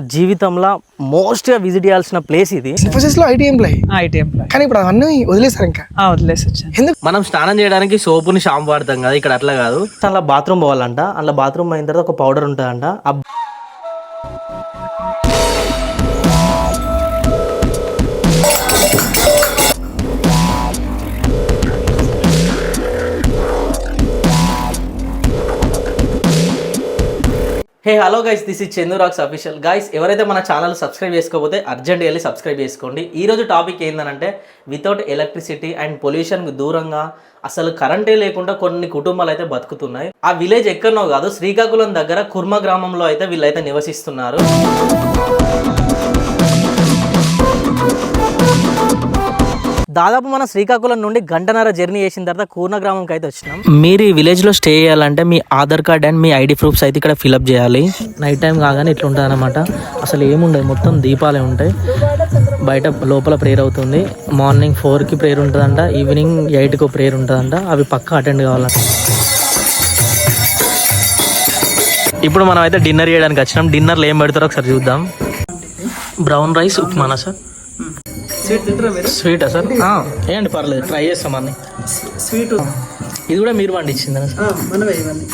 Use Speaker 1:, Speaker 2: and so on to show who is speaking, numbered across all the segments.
Speaker 1: జీవితంలో మోస్ట్గా విజిట్ చేయాల్సిన ప్లేస్ ఇది.
Speaker 2: ఇన్ఫోసిస్లో ఐటీ ఎంప్లాయ్
Speaker 3: ఐటీ ఎంప్లాయ్
Speaker 2: కానీ ఇప్పుడు అవన్నీ వదిలేసారు ఇంకా.
Speaker 3: వదిలేసి వచ్చాను.
Speaker 2: ఎందుకు?
Speaker 1: మనం స్నానం చేయడానికి సోపుని షాంపూ వాడతాం కదా ఇక్కడ అట్లా కాదు. అలా బాత్రూమ్ పోవాలంట. అలా బాత్రూమ్ అయిన తర్వాత ఒక పౌడర్ ఉంటుందంట. ఆ hey hello guys this is Chandu rocks official guys ఎవరైతే మన ఛానల్ సబ్స్క్రైబ్ చేసుకోకపోతే అర్జెంట్ వెళ్ళి సబ్స్క్రైబ్ చేసుకోండి. ఈ రోజు టాపిక్ ఏంటంటే వితౌట్ ఎలక్ట్రిసిటీ అండ్ పొల్యూషన్కి దూరంగా అసలు కరెంటే లేకుండా కొన్ని కుటుంబాలు అయితే బతుకుతున్నాయి. ఆ విలేజ్ ఎక్కడనో కాదు శ్రీకాకుళం దగ్గర కుర్మ గ్రామంలో అయితే వీళ్ళైతే నివసిస్తున్నారు. దాదాపు మన శ్రీకాకుళం నుండి గంటన్నర జర్నీ చేసిన తర్వాత కూర్ణ గ్రామంకి అయితే వచ్చినాం. మీరు ఈ విలేజ్లో స్టే చేయాలంటే మీ ఆధార్ కార్డ్ అండ్ మీ ఐడి ప్రూఫ్స్ అయితే ఇక్కడ ఫిల్అప్ చేయాలి. నైట్ టైం కాగానే ఇట్లా ఉంటుంది అనమాట అసలు ఏముండదు మొత్తం దీపాలే ఉంటాయి. బయట లోపల ప్రేయర్ అవుతుంది. మార్నింగ్ ఫోర్కి ప్రేయర్ ఉంటుందంట ఈవినింగ్ ఎయిట్కి ప్రేయర్ ఉంటుందంట. అవి పక్క అటెండ్ కావాలంట. ఇప్పుడు మనం అయితే డిన్నర్ చేయడానికి వచ్చినాం. డిన్నర్లో ఏం పెడతారో ఒకసారి చూద్దాం. బ్రౌన్ రైస్ ఉప్మానా సార్? స్వీటా సార్? ఏంటి పర్లేదు ట్రై చేస్తాం అన్ని.
Speaker 3: స్వీట్
Speaker 1: ఇది కూడా మీరు పండించిందా? సార్
Speaker 3: మనమే ఇవన్నీ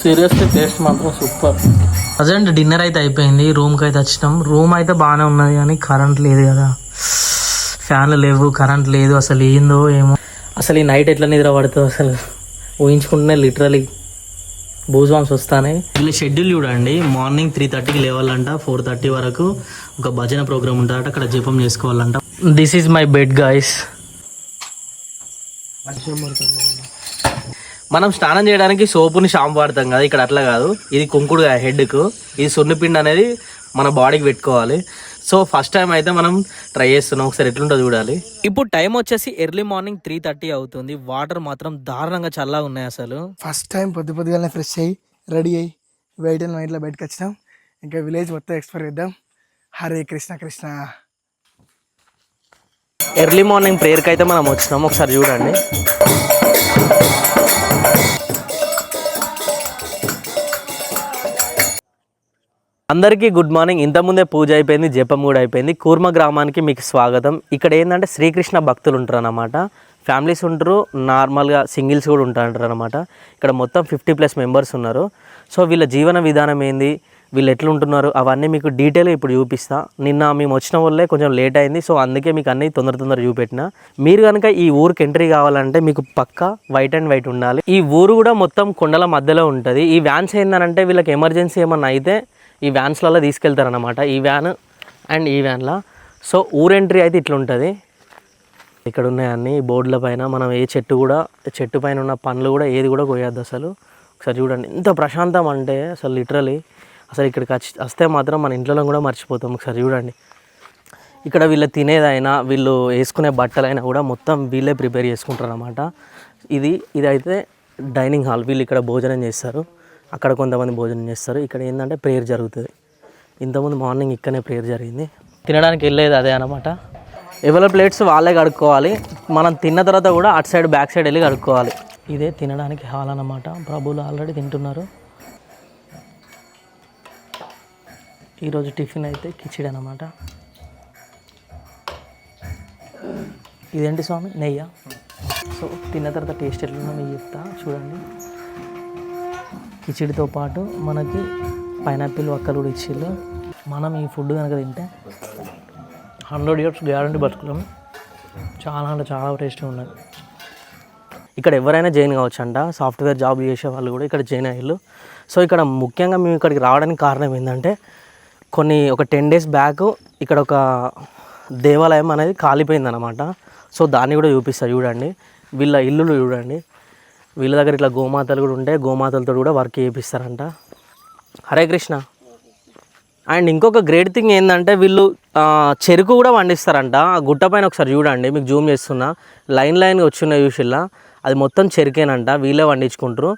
Speaker 1: సీరియస్లీ టేస్ట్ మాత్రం సూపర్ ప్రజెంట్ డిన్నర్ అయితే అయిపోయింది రూమ్కి అయితే వచ్చినాం. రూమ్ అయితే బాగానే ఉన్నది కానీ కరెంట్ లేదు కదా. ఫ్యాన్లు లేవు కరెంట్ లేదు అసలు ఏందో ఏమో. అసలు ఈ నైట్ ఎట్లా నిద్ర పడుతుందో అసలు ఊహించుకుంటేనే లిటరలీ భూస్వామ్స్ వస్తానే. వీళ్ళ షెడ్యూల్ చూడండి. మార్నింగ్ త్రీ థర్టీకి లేవాలంట ఫోర్ థర్టీ వరకు ఒక భజన ప్రోగ్రామ్ ఉంటుందట అక్కడ జపం చేసుకోవాలంట. This is my bed guys మనం స్నానం చేయడానికి సోపుని షాంపూ వాడతాం కదా ఇక్కడ అట్లా కాదు. ఇది కుంకుడు హెడ్కు ఇది సున్నిపిండి అనేది మన బాడీకి పెట్టుకోవాలి. సో ఫస్ట్ టైం అయితే మనం ట్రై చేస్తున్నాం. ఒకసారి ఎట్లుంటుందో చూడాలి. ఇప్పుడు టైం వచ్చేసి ఎర్లీ మార్నింగ్ త్రీ థర్టీ అవుతుంది. వాటర్ మాత్రం దారుణంగా చల్లగా ఉన్నాయి అసలు.
Speaker 2: ఫస్ట్ టైం పొద్దు పొద్దుగానే ఫ్రెష్ అయ్యి రెడీ అయ్యి వెయిట్ అండ్ నైట్లో బయటకు వచ్చినాం. ఇంకా విలేజ్ మొత్తం ఎక్స్ప్లోర్ చేద్దాం. హరే కృష్ణ కృష్ణ.
Speaker 1: ఎర్లీ మార్నింగ్ ప్రేయర్కి అయితే మనం వచ్చినాం. ఒకసారి చూడండి. అందరికీ గుడ్ మార్నింగ్. ఇంతకుముందే పూజ అయిపోయింది జపం కూడా అయిపోయింది. కూర్మ గ్రామానికి మీకు స్వాగతం. ఇక్కడ ఏంటంటే శ్రీకృష్ణ భక్తులు ఉంటారు అనమాట ఫ్యామిలీస్ ఉంటారు నార్మల్గా సింగిల్స్ కూడా ఉంటారు అనమాట ఇక్కడ మొత్తం ఫిఫ్టీ ప్లస్ మెంబర్స్ ఉన్నారు. సో వీళ్ళ జీవన విధానం ఏంది వీళ్ళు ఎట్లుంటున్నారు అవన్నీ మీకు డీటెయిల్గా ఇప్పుడు చూపిస్తా. నిన్న మేము వచ్చిన వల్లే కొంచెం లేట్ అయింది సో అందుకే మీకు అన్ని తొందర తొందర చూపెట్టిన. మీరు కనుక ఈ ఊరికి ఎంట్రీ కావాలంటే మీకు పక్క వైట్ అండ్ వైట్ ఉండాలి. ఈ ఊరు కూడా మొత్తం కొండల మధ్యలో ఉంటుంది. ఈ వ్యాన్స్ ఏంటంటే వీళ్ళకి ఎమర్జెన్సీ ఏమన్నా అయితే ఈ వ్యాన్స్లలో తీసుకెళ్తారనమాట ఈ వ్యాన్ అండ్ ఈ వ్యాన్లో. సో ఊరు ఎంట్రీ అయితే ఇట్లుంటుంది. ఇక్కడ ఉన్నాయన్నీ బోర్డుల పైన. మనం ఏ చెట్టు కూడా చెట్టు పైన ఉన్న పండ్లు కూడా ఏది కూడా కోయద్దు అసలు. ఒకసారి చూడండి. ఎంత ప్రశాంతం అంటే అసలు లిటరలీ అసలు ఇక్కడికి వచ్చి వస్తే మాత్రం మన ఇంట్లో కూడా మర్చిపోతాం. ఒకసారి చూడండి. ఇక్కడ వీళ్ళు తినేదైనా వీళ్ళు వేసుకునే బట్టలైనా కూడా మొత్తం వీళ్ళే ప్రిపేర్ చేసుకుంటారు అనమాట ఇది ఇదైతే డైనింగ్ హాల్. వీళ్ళు ఇక్కడ భోజనం చేస్తారు. అక్కడ కొంతమంది భోజనం చేస్తారు. ఇక్కడ ఏంటంటే ప్రేయర్ జరుగుతుంది. ఇంతకుముందు మార్నింగ్ ఇక్కడనే ప్రేయర్ జరిగింది. తినడానికి వెళ్ళేది అదే అనమాట ఎవరి ప్లేట్స్ వాళ్ళే కడుక్కోవాలి. మనం తిన్న తర్వాత కూడా అటు సైడ్ బ్యాక్ సైడ్ వెళ్ళి కడుక్కోవాలి. ఇదే తినడానికి హాల్ అనమాట ప్రభులు ఆల్రెడీ తింటున్నారు. ఈరోజు టిఫిన్ అయితే కిచిడి అనమాట ఇదేంటి స్వామి? నెయ్య? సో తిన్న తర్వాత టేస్ట్ ఎట్లుందో మీకు చెప్తా. చూడండి. కిచిడితో పాటు మనకి పైనాపిల్ వక్కలు కూడా ఇచ్చిళ్ళు. మనం ఈ ఫుడ్ కనుక తింటే హండ్రెడ్ ఇయర్స్ గ్యారంటీ బతుకుతాం. చాలా అంటే చాలా టేస్టీ ఉన్నది. ఇక్కడ ఎవరైనా జాయిన్ కావచ్చు అంట సాఫ్ట్వేర్ జాబ్ చేసే వాళ్ళు కూడా ఇక్కడ జాయిన్ అయ్యారు. సో ఇక్కడ ముఖ్యంగా మేము ఇక్కడికి రావడానికి కారణం ఏంటంటే కొన్ని ఒక టెన్ డేస్ బ్యాక్ ఇక్కడ ఒక దేవాలయం అనేది కాలిపోయింది అనమాట సో దాన్ని కూడా చూపిస్తారు చూడండి. వీళ్ళ ఇల్లులు చూడండి. వీళ్ళ దగ్గర ఇట్లా గోమాతలు కూడా ఉంటాయి గోమాతలతో కూడా వర్క్ చేయిస్తారంట హరే కృష్ణ. అండ్ ఇంకొక గ్రేట్ థింగ్ ఏంటంటే వీళ్ళు చెరుకు కూడా పండిస్తారంట. ఆ గుట్ట పైన ఒకసారి చూడండి మీకు జూమ్ చేస్తున్నా. లైన్ లైన్గా వచ్చిన చూసిల్లా? అది మొత్తం చెరుకేనంట వీళ్ళే పండించుకుంటారు.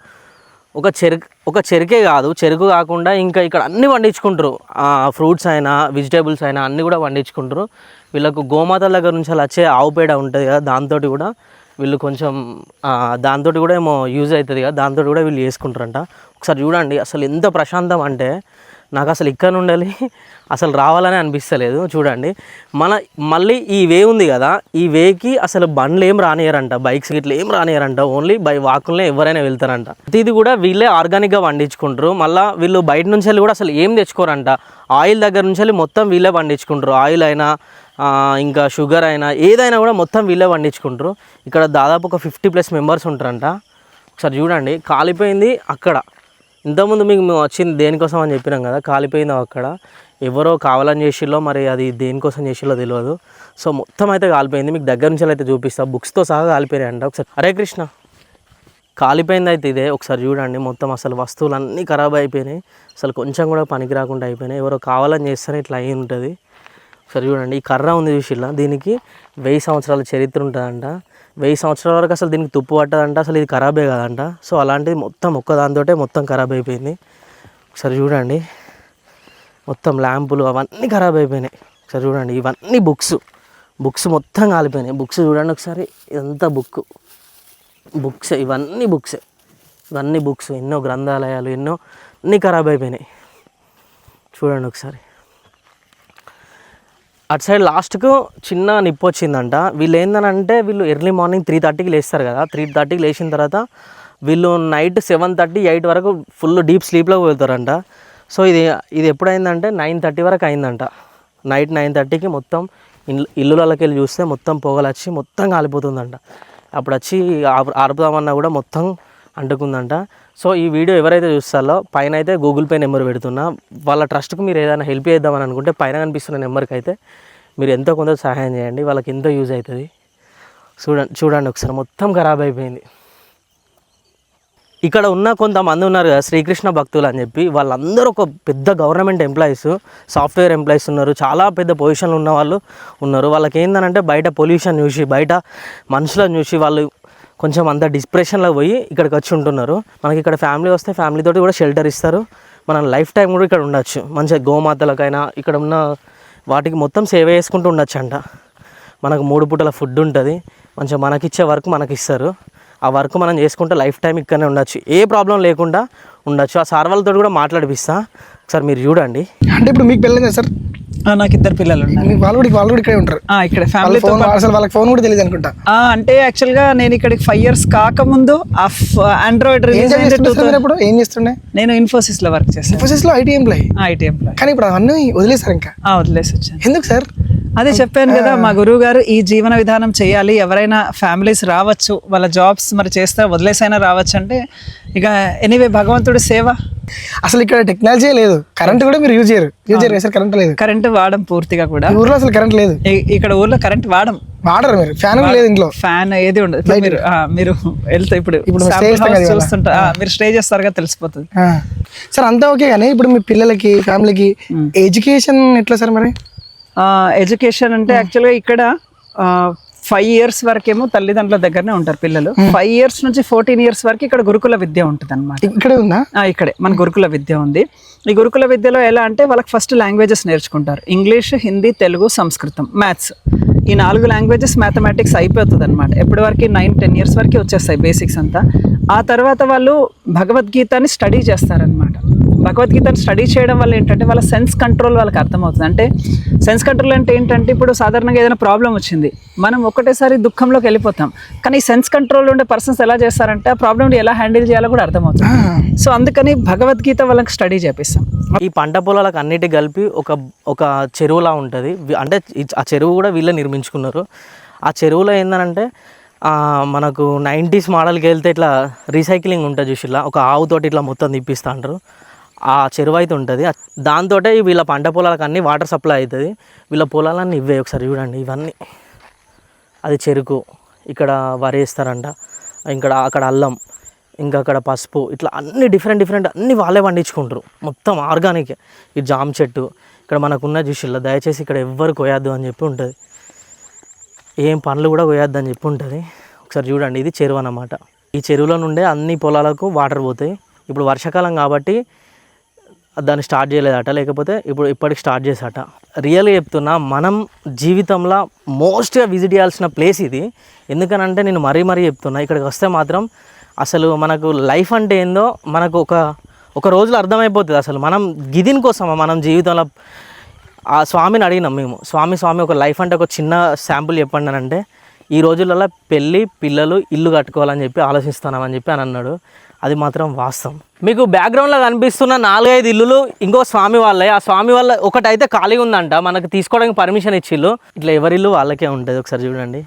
Speaker 1: ఒక చెరుకు ఒక చెరుకే కాదు చెరుకు కాకుండా ఇంకా ఇక్కడ అన్ని పండించుకుంటారు. ఫ్రూట్స్ అయినా వెజిటేబుల్స్ అయినా అన్నీ కూడా పండించుకుంటారు. వీళ్ళకు గోమాతల దగ్గర నుంచి అలా వచ్చే ఆవు పేడ ఉంటుంది కదా దాంతో కూడా. వీళ్ళు కొంచెం దాంతో కూడా ఏమో యూజ్ అవుతుంది కదా దాంతో కూడా వీళ్ళు చేసుకుంటారంట. ఒకసారి చూడండి అసలు ఎంత ప్రశాంతం అంటే నాకు అసలు ఇక్కడ ఉండాలి అసలు రావాలని అనిపిస్తలేదు చూడండి. మన మళ్ళీ ఈ వే ఉంది కదా ఈ వేకి అసలు బండ్లు ఏం రానియరంట బైక్స్ ఇట్లా ఏం రానియరంట ఓన్లీ బై వాకులనే ఎవరైనా వెళ్తారంట. ఇది కూడా వీళ్ళే ఆర్గానిక్గా పండించుకుంటారు మళ్ళీ వీళ్ళు బయట నుంచి వెళ్ళి కూడా అసలు ఏం తెచ్చుకోరంట ఆయిల్ దగ్గర నుంచి వెళ్ళి మొత్తం వీళ్ళే పండించుకుంటారు ఆయిల్ అయినా ఇంకా షుగర్ అయినా ఏదైనా కూడా మొత్తం వీళ్ళే పండించుకుంటారు. ఇక్కడ దాదాపు ఒక ఫిఫ్టీ ప్లస్ మెంబర్స్ ఉంటారంట. ఒకసారి చూడండి కాలిపోయింది అక్కడ. ఇంతకుముందు మీకు మేము వచ్చింది దేనికోసం అని చెప్పినాం కదా కాలిపోయింది అక్కడ. ఎవరో కావాలని చేసిల్లో మరి అది దేనికోసం చేసిల్లో తెలియదు. సో మొత్తం అయితే కాలిపోయింది. మీకు దగ్గర నుంచి అయితే చూపిస్తా. బుక్స్తో సహా కాలిపోయాయి అంట ఒకసారి హరే కృష్ణ. కాలిపోయింది అయితే ఇదే. ఒకసారి చూడండి మొత్తం అసలు వస్తువులు అన్నీ ఖరాబ్ అయిపోయినాయి. అసలు కొంచెం కూడా పనికి రాకుండా అయిపోయినాయి. ఎవరో కావాలని చేస్తేనే ఇట్లా అయి ఉంటుంది. ఒకసారి చూడండి. ఈ కర్ర ఉంది చూసిల్లా? దీనికి వెయ్యి సంవత్సరాల చరిత్ర ఉంటుందంట. వెయ్యి సంవత్సరాల వరకు అసలు దీనికి తుప్పు పట్టదంట. అసలు ఇది ఖరాబే కాదంట. సో అలాంటిది మొత్తం ఒక్క దానితోటే మొత్తం ఖరాబ్ అయిపోయింది. ఒకసారి చూడండి. మొత్తం ల్యాంపులు అవన్నీ ఖరాబ్ అయిపోయినాయి. ఒకసారి చూడండి. ఇవన్నీ బుక్స్. బుక్స్ మొత్తం కాలిపోయినాయి. బుక్స్ చూడండి ఒకసారి. ఇదంతా బుక్. బుక్స్. ఇవన్నీ బుక్స్. ఇవన్నీ బుక్స్. ఎన్నో గ్రంథాలయాలు ఎన్నో అన్నీ ఖరాబ్ అయిపోయినాయి. చూడండి ఒకసారి. అటు సైడ్ లాస్ట్కు చిన్న నిప్పు వచ్చిందంట. వీళ్ళు ఏందనంటే వీళ్ళు ఎర్లీ మార్నింగ్ త్రీ థర్టీకి లేస్తారు కదా. త్రీ థర్టీకి లేచిన తర్వాత వీళ్ళు నైట్ సెవెన్ థర్టీ ఎయిట్ వరకు ఫుల్ డీప్ స్లీప్లోకి వెళ్తారంట. సో ఇది ఇది ఎప్పుడైందంటే నైన్ థర్టీ వరకు అయిందంట. నైట్ నైన్ థర్టీకి మొత్తం ఇల్లు ఇల్లులకి వెళ్ళి చూస్తే మొత్తం పొగలు వచ్చి మొత్తం కాలిపోతుందంట. అప్పుడు వచ్చి ఆర్పుదామన్నా కూడా మొత్తం అంటుకుందంట. సో ఈ వీడియో ఎవరైతే చూస్తారో పైన అయితే గూగుల్ పే నెంబర్ పెడుతున్నా. వాళ్ళ ట్రస్ట్కి మీరు ఏదైనా హెల్ప్ చేద్దామని అనుకుంటే పైన కనిపిస్తున్న నెంబర్కి అయితే మీరు ఎంతో కొంత సహాయం చేయండి. వాళ్ళకి ఎంతో యూజ్ అవుతుంది? చూడండి చూడండి ఒకసారి. మొత్తం ఖరాబ్ అయిపోయింది. ఇక్కడ ఉన్న కొంతమంది ఉన్నారు కదా శ్రీకృష్ణ భక్తులు అని చెప్పి. వాళ్ళందరూ ఒక పెద్ద గవర్నమెంట్ ఎంప్లాయీస్ సాఫ్ట్వేర్ ఎంప్లాయీస్ ఉన్నారు. చాలా పెద్ద పొజిషన్లు ఉన్న వాళ్ళు ఉన్నారు. వాళ్ళకి ఏంటంటే బయట పొల్యూషన్ చూసి బయట మనుషులను చూసి వాళ్ళు కొంచెం అంత డిస్ప్రెషన్లో పోయి ఇక్కడికి వచ్చి ఉంటున్నారు. మనకి ఇక్కడ ఫ్యామిలీ వస్తే ఫ్యామిలీ తోటి కూడా షెల్టర్ ఇస్తారు. మనం లైఫ్ టైం కూడా ఇక్కడ ఉండొచ్చు. మంచిగా గోమాతలకైనా ఇక్కడ ఉన్న వాటికి మొత్తం సేవ చేసుకుంటూ ఉండొచ్చు అంట మనకు మూడు పూటల ఫుడ్ ఉంటుంది. మంచిగా మనకిచ్చే వర్క్ మనకి ఇస్తారు ఆ వర్క్ మనం చేసుకుంటే లైఫ్ టైం ఇక్కడనే ఉండొచ్చు. ఏ ప్రాబ్లం లేకుండా ఉండొచ్చు. ఆ సార్ వాళ్ళతో కూడా మాట్లాడిపిస్తా. ఒకసారి మీరు చూడండి.
Speaker 2: అంటే ఇప్పుడు మీకు పెళ్ళిందా సార్?
Speaker 3: ఆ, నాకు ఇద్దరు పిల్లలు
Speaker 2: వాళ్ళు కూడా వాళ్ళు కూడా ఇక్కడే ఉంటారు.
Speaker 3: ఆ, ఇక్కడ
Speaker 2: వాళ్ళ
Speaker 3: ఫ్యామిలీతో
Speaker 2: ఫోన్ అసలు వాళ్ళకి ఫోన్ కూడా తెలియదు అనుకుంటా.
Speaker 3: ఆ, అంటే యాక్చువల్గా నేను ఇక్కడికి ఫైవ్ ఇయర్స్ కాకముందు ఆ ఆండ్రాయిడ్
Speaker 2: ఏం
Speaker 3: రిలీజ్
Speaker 2: ఇప్పుడు? ఏం చేస్తుండే?
Speaker 3: నేను ఇన్ఫోసిస్లో వర్క్ చేశాను.
Speaker 2: ఇన్ఫోసిస్లో ఐటీ ఎంప్లాయీ
Speaker 3: ఐటీ ఎంప్లాయ్
Speaker 2: కానీ ఇప్పుడు అవన్నీ వదిలేసారు ఇంకా?
Speaker 3: వదిలేసి వచ్చాను.
Speaker 2: ఎందుకు సార్?
Speaker 3: అదే చెప్పాను కదా మా గురువు గారు ఈ జీవన విధానం చేయాలి ఎవరైనా ఫ్యామిలీస్ రావచ్చు వాళ్ళ జాబ్స్ మరి చేస్తే వదిలేసైనా రావచ్చు అంటే ఇక ఎనీవే భగవంతుడి సేవ.
Speaker 2: అసలు ఇక్కడ టెక్నాలజీ లేదు కరెంట్ కూడా మీరు యూజ్ చేయరు యూజ్ చేయరు కరెంట్ లేదు.
Speaker 3: కరెంట్ వాడడం పూర్తిగా కూడా.
Speaker 2: ఊర్లో అసలు కరెంట్ లేదు.
Speaker 3: ఇక్కడ ఊర్లో కరెంట్ వాడడం
Speaker 2: వాడరు మీరు ఫ్యాన్ లేదు ఇంట్లో.
Speaker 3: ఫ్యాన్ ఏది ఉండదు. మీరు మీరు వెళ్తే ఇప్పుడు
Speaker 2: కదా.
Speaker 3: చూస్తుంటా మీరు స్టే చేస్తారుగా తెలిసిపోతుంది.
Speaker 2: ఆ. సార్ అంతా ఓకే కానీ ఇప్పుడు మీ పిల్లలకి ఫ్యామిలీకి ఎడ్యుకేషన్ ఎట్లా సార్ మరి?
Speaker 3: ఎడ్యుకేషన్ అంటే యాక్చువల్గా ఇక్కడ ఫైవ్ ఇయర్స్ వరకేమో తల్లిదండ్రుల దగ్గరనే ఉంటారు పిల్లలు. ఫైవ్ ఇయర్స్ నుంచి ఫోర్టీన్ ఇయర్స్ వరకు ఇక్కడ గురుకుల విద్య ఉంటుంది అనమాట
Speaker 2: ఇక్కడే ఉందా?
Speaker 3: ఇక్కడే. మన గురుకుల విద్య ఉంది. ఈ గురుకుల విద్యలో ఎలా అంటే వాళ్ళకి ఫస్ట్ లాంగ్వేజెస్ నేర్చుకుంటారు. ఇంగ్లీష్ హిందీ తెలుగు సంస్కృతం మ్యాథ్స్ ఈ నాలుగు లాంగ్వేజెస్ మ్యాథమెటిక్స్ అయిపోతుంది అనమాట ఎప్పటి వరకు? నైన్ టెన్ ఇయర్స్ వరకు వచ్చేస్తాయి బేసిక్స్ అంతా. ఆ తర్వాత వాళ్ళు భగవద్గీతని స్టడీ చేస్తారనమాట భగవద్గీతను స్టడీ చేయడం వల్ల ఏంటంటే వాళ్ళ సెన్స్ కంట్రోల్ వాళ్ళకి అర్థమవుతుంది. అంటే సెన్స్ కంట్రోల్ అంటే ఏంటంటే ఇప్పుడు సాధారణంగా ఏదైనా ప్రాబ్లం వచ్చింది మనం ఒకటేసారి దుఃఖంలోకి వెళ్ళిపోతాం. కానీ ఈ సెన్స్ కంట్రోల్ ఉండే పర్సన్స్ ఎలా చేస్తారంటే ఆ ప్రాబ్లమ్ని ఎలా హ్యాండిల్ చేయాలో కూడా అర్థమవుతుంది. సో అందుకని భగవద్గీత వాళ్ళకి స్టడీ చేపిస్తాం.
Speaker 1: ఈ పంట పొలాలకు అన్నిటి కలిపి ఒక ఒక చెరువులా ఉంటుంది. అంటే ఆ చెరువు కూడా వీళ్ళే నిర్మించుకున్నారు. ఆ చెరువులో ఏంటంటే మనకు నైంటీస్ మోడల్కి వెళ్తే ఇట్లా రీసైక్లింగ్ ఉంటుంది చూసిలా ఒక ఆవుతోటి ఇట్లా మొత్తం తిప్పిస్తా అంటారు. ఆ చెరువు అయితే ఉంటుంది. దాంతో వీళ్ళ పంట పొలాలకు అన్నీ వాటర్ సప్లై అవుతుంది. వీళ్ళ పొలాలన్నీ ఇవే ఒకసారి చూడండి ఇవన్నీ. అది చెరుకు ఇక్కడ వరి వేస్తారంట ఇక్కడ అక్కడ అల్లం ఇంకా అక్కడ పసుపు ఇట్లా అన్ని డిఫరెంట్ డిఫరెంట్ అన్ని వాళ్ళే పండించుకుంటారు. మొత్తం ఆర్గానిక్. ఈ జామ చెట్టు ఇక్కడ మనకున్న చూసిల్లా దయచేసి ఇక్కడ ఎవ్వరు కోయద్దు అని చెప్పి ఉంటుంది. ఏం పండ్లు కూడా కోయద్దు అని చెప్పి ఉంటుంది. ఒకసారి చూడండి ఇది చెరువు అన్నమాట. ఈ చెరువులో నుండే అన్ని పొలాలకు వాటర్ పోతాయి. ఇప్పుడు వర్షాకాలం కాబట్టి దాన్ని స్టార్ట్ చేయలేదట. లేకపోతే ఇప్పుడు ఇప్పటికి స్టార్ట్ చేశాట. రియల్గా చెప్తున్నా మనం జీవితంలో మోస్ట్గా విజిట్ చేయాల్సిన ప్లేస్ ఇది. ఎందుకనంటే నేను మరీ మరీ చెప్తున్నా ఇక్కడికి వస్తే మాత్రం అసలు మనకు లైఫ్ అంటే ఏందో మనకు ఒక ఒక రోజులో అర్థమైపోతుంది అసలు. మనం గిదిన్ కోసమా మనం జీవితంలో? ఆ స్వామిని అడిగినాం మేము. స్వామి స్వామి ఒక లైఫ్ అంటే ఒక చిన్న శాంపుల్ చెప్పండి అని అంటే ఈ రోజులలో పెళ్ళి పిల్లలు ఇల్లు కట్టుకోవాలని చెప్పి ఆలోచిస్తున్నామని చెప్పి అని అన్నాడు. అది మాత్రం వాస్తవం. మీకు బ్యాక్గ్రౌండ్లో కనిపిస్తున్న నాలుగైదు ఇల్లులు ఇంకో స్వామి వాళ్ళే. ఆ స్వామి వాళ్ళ ఒకటైతే ఖాళీగా ఉందంట. మనకు తీసుకోవడానికి పర్మిషన్ ఇచ్చిల్లు ఇట్లా ఎవరిల్లు వాళ్ళకే ఉంటుంది. ఒకసారి చూడండి.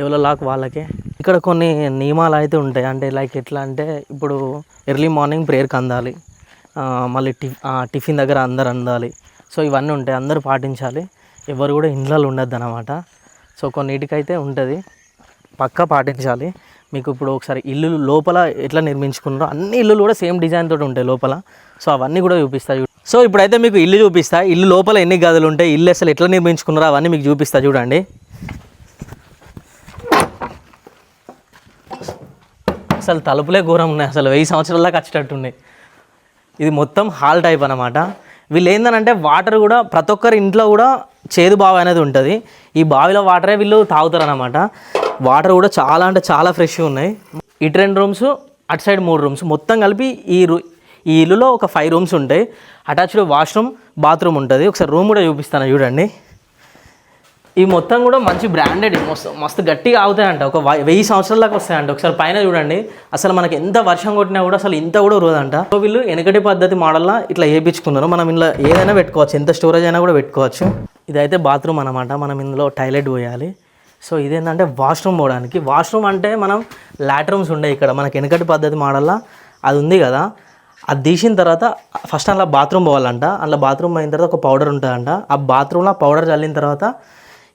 Speaker 1: ఎవరో లాక్ వాళ్ళకే. ఇక్కడ కొన్ని నియమాలు అయితే ఉంటాయి. అంటే లైక్ ఎట్లా అంటే ఇప్పుడు ఎర్లీ మార్నింగ్ ప్రేయర్కి అందాలి. మళ్ళీ టి టిఫిన్ దగ్గర అందరు అందాలి. సో ఇవన్నీ ఉంటాయి. అందరూ పాటించాలి. ఎవరు కూడా ఇండ్లలో ఉండద్దు అనమాట సో కొన్నిటికైతే ఉంటుంది. పక్కా పాటించాలి. మీకు ఇప్పుడు ఒకసారి ఇల్లు లోపల ఎట్లా నిర్మించుకున్నారో అన్ని ఇల్లులు కూడా సేమ్ డిజైన్ తోటి ఉంటాయి లోపల. సో అవన్నీ కూడా చూపిస్తాయి సో ఇప్పుడైతే మీకు ఇల్లు చూపిస్తా. ఇల్లు లోపల ఎన్ని గదులు ఉంటాయి? ఇల్లు అసలు ఎట్లా నిర్మించుకున్నారో అవన్నీ మీకు చూపిస్తా చూడండి. అసలు తలుపులే ఘోరం ఉన్నాయి. అసలు వెయ్యి సంవత్సరాల వచ్చేటట్టున్నాయి ఇది మొత్తం హాల్ టైప్ అనమాట వీళ్ళు ఏంటంటే వాటర్ కూడా ప్రతి ఒక్కరి ఇంట్లో కూడా చేదు బావి అనేది ఉంటుంది. ఈ బావిలో వాటరే వీళ్ళు తాగుతారు అనమాట వాటర్ కూడా చాలా అంటే చాలా ఫ్రెష్గా ఉన్నాయి. ఇటు రెండు రూమ్స్ అటు సైడ్ మూడు రూమ్స్. మొత్తం కలిపి ఈ రూ ఈ ఇల్లులో ఒక ఫైవ్ రూమ్స్ ఉంటాయి. అటాచ్డ్ వాష్రూమ్ బాత్రూమ్ ఉంటుంది. ఒకసారి రూమ్ కూడా చూపిస్తాను చూడండి. ఇవి మొత్తం కూడా మంచి బ్రాండెడ్ మస్తు మస్తు గట్టిగా అవుతాయంట ఒక వెయ్యి సంవత్సరాల దాకా వస్తాయంట. ఒకసారి పైన చూడండి. అసలు మనకి ఎంత వర్షం కొట్టినా కూడా అసలు ఇంత కూడా ఉరదంట సో వీళ్ళు వెనకటి పద్ధతి మోడల్లా ఇట్లా వేయించుకున్నారు మనం ఇందులో ఏదైనా పెట్టుకోవచ్చు. ఎంత స్టోరేజ్ అయినా కూడా పెట్టుకోవచ్చు. ఇదైతే బాత్రూమ్ అనమాట మనం ఇందులో టాయిలెట్ పోయాలి. సో ఇదేంటంటే వాష్రూమ్ పోవడానికి. వాష్రూమ్ అంటే మనం లాట్రూమ్స్ ఉండే ఇక్కడ. మనకి వెనకటి పద్ధతి మోడల్లా అది ఉంది కదా. అది తీసిన తర్వాత ఫస్ట్ అందులో బాత్రూమ్ పోవాలంట. అలా బాత్రూమ్ అయిన తర్వాత ఒక పౌడర్ ఉంటుందంట. ఆ బాత్రూంలో పౌడర్ చల్లిన తర్వాత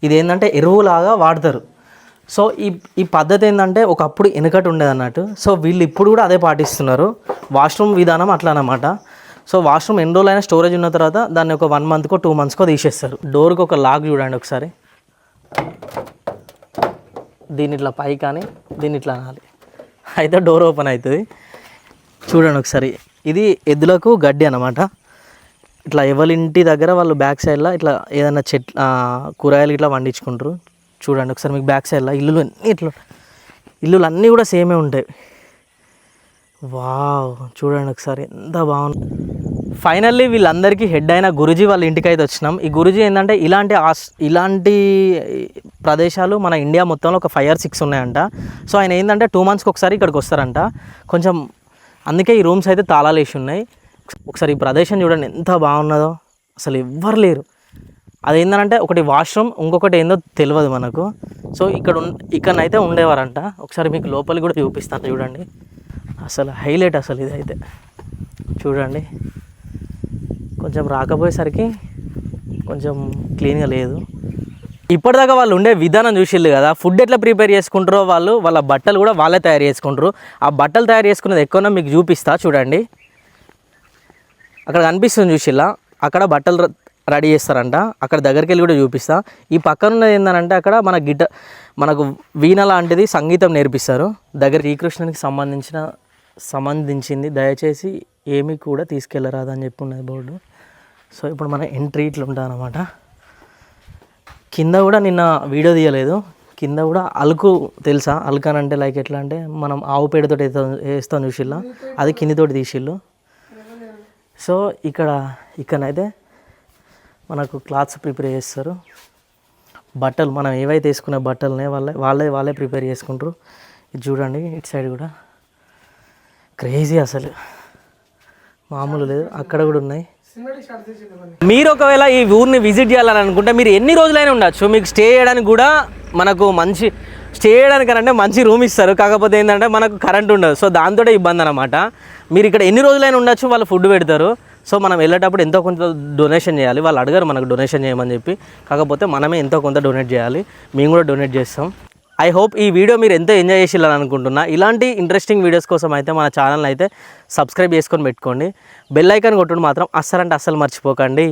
Speaker 1: ఇది ఏంటంటే ఎరువులాగా వాడతారు. సో ఈ ఈ పద్ధతి ఏంటంటే ఒకప్పుడు వెనకటి ఉండేది అన్నట్టు సో వీళ్ళు ఇప్పుడు కూడా అదే పాటిస్తున్నారు. వాష్రూమ్ విధానం అట్లా అనమాట సో వాష్రూమ్ ఎన్ని రోజులైనా స్టోరేజ్ ఉన్న తర్వాత దాన్ని ఒక వన్ మంత్కో టూ మంత్స్కో తీసేస్తారు. డోర్కి ఒక లాక్ చూడండి ఒకసారి. దీని ఇట్లా పై కానీ దీన్ని ఇట్లా అనాలి. అయితే డోర్ ఓపెన్ అవుతుంది. చూడండి ఒకసారి. ఇది ఎద్దులకు గడ్డి అనమాట ఇట్లా ఎవరి ఇంటి దగ్గర వాళ్ళు బ్యాక్ సైడ్లో ఇట్లా ఏదైనా చెట్ల కూరగాయలు ఇట్లా పండించుకుంటారు. చూడండి ఒకసారి మీకు బ్యాక్ సైడ్లో ఇల్లులు అన్నీ ఇట్లా ఇల్లులు అన్నీ కూడా సేమే ఉంటాయి. వావ్ చూడండి ఒకసారి ఎంత బాగుంది. ఫైనల్లీ వీళ్ళందరికీ హెడ్ అయిన గురుజీ వాళ్ళ ఇంటికి అయితే వచ్చినాం. ఈ గురుజీ ఏంటంటే ఇలాంటి ఆస్ ఇలాంటి ప్రదేశాలు మన ఇండియా మొత్తంలో ఒక ఫైవ్ ఆర్ సిక్స్ ఉన్నాయంట. సో ఆయన ఏంటంటే టూ మంత్స్కి ఒకసారి ఇక్కడికి వస్తారంట. కొంచెం అందుకే ఈ రూమ్స్ అయితే తాళాలు వేసి ఉన్నాయి. ఒకసారి ఈ ప్రదేశం చూడండి ఎంత బాగున్నదో. అసలు ఎవ్వరు లేరు. అది ఏంటంటే ఒకటి వాష్రూమ్ ఇంకొకటి ఏందో తెలియదు మనకు. సో ఇక్కడ ఇక్కడనైతే ఉండేవారంట. ఒకసారి మీకు లోపలికి కూడా చూపిస్తాను చూడండి. అసలు హైలైట్ అసలు ఇదైతే. చూడండి. కొంచెం రాకపోయేసరికి కొంచెం క్లీన్గా లేదు. ఇప్పటిదాకా వాళ్ళు ఉండే విధానం చూసిళ్ళు కదా ఫుడ్ ఎట్లా ప్రిపేర్ చేసుకుంటారో వాళ్ళు వాళ్ళ బట్టలు కూడా వాళ్ళే తయారు చేసుకుంటారు. ఆ బట్టలు తయారు చేసుకునేది ఎక్కువనో మీకు చూపిస్తా చూడండి. అక్కడ కనిపిస్తుంది చూసిల్లా అక్కడ బట్టలు రెడీ చేస్తారంట. అక్కడ దగ్గరికి వెళ్ళి కూడా చూపిస్తా. ఈ పక్కన ఉన్నది ఏంటంటే అక్కడ మన గిట మనకు వీణ లాంటిది సంగీతం నేర్పిస్తారు. దగ్గర శ్రీకృష్ణునికి సంబంధించిన సంబంధించింది. దయచేసి ఏమీ కూడా తీసుకెళ్ళరాదని చెప్పి ఉన్నది బోర్డు. సో ఇప్పుడు మన ఎంట్రీ ఇట్లా ఉంటుంది కింద కూడా నిన్న వీడియో తీయలేదు. కింద కూడా అలుకు తెలుసా? అలుకు అని అంటే లైక్ ఎట్లా అంటే మనం ఆవు పేడతో వేస్తాం చూసిల్లా? అది కిందితోటి తీసిళ్ళు సో ఇక్కడ ఇక్కడనైతే మనకు క్లాత్స్ ప్రిపేర్ చేస్తారు. బట్టలు మనం ఏవైతే వేసుకునే బట్టలనే వాళ్ళే వాళ్ళే వాళ్ళే ప్రిపేర్ చేసుకుంటారు. ఇది చూడండి ఇటు సైడ్ కూడా. క్రేజీ అసలు. మామూలు లేదు. అక్కడ కూడా ఉన్నాయి. మీరు ఒకవేళ ఈ ఊరిని విజిట్ చేయాలని అనుకుంటే మీరు ఎన్ని రోజులైనా ఉండొచ్చు. మీకు స్టే చేయడానికి కూడా మనకు మంచి స్టే చేయడానికి అంటే మంచి రూమ్ ఇస్తారు. కాకపోతే ఏంటంటే మనకు కరెంట్ ఉండదు. సో దాంతో ఇబ్బంది అనమాట మీరు ఇక్కడ ఎన్ని రోజులైనా ఉండొచ్చు వాళ్ళు ఫుడ్ పెడతారు. సో మనం వెళ్ళేటప్పుడు ఎంతో కొంత డొనేషన్ చేయాలి. వాళ్ళు అడగారు మనకు డొనేషన్ చేయమని చెప్పి. కాకపోతే మనమే ఎంతో కొంత డొనేట్ చేయాలి. మేము కూడా డొనేట్ చేస్తాం. ఐ హోప్ ఈ వీడియో మీరు ఎంతో ఎంజాయ్ చేసిల్లని అనుకుంటున్నా. ఇలాంటి ఇంట్రెస్టింగ్ వీడియోస్ కోసం అయితే మన ఛానల్ అయితే సబ్స్క్రైబ్ చేసుకొని పెట్టుకోండి. బెల్ ఐకాన్ కొట్టుడు మాత్రం అస్సలంటే అస్సలు మర్చిపోకండి.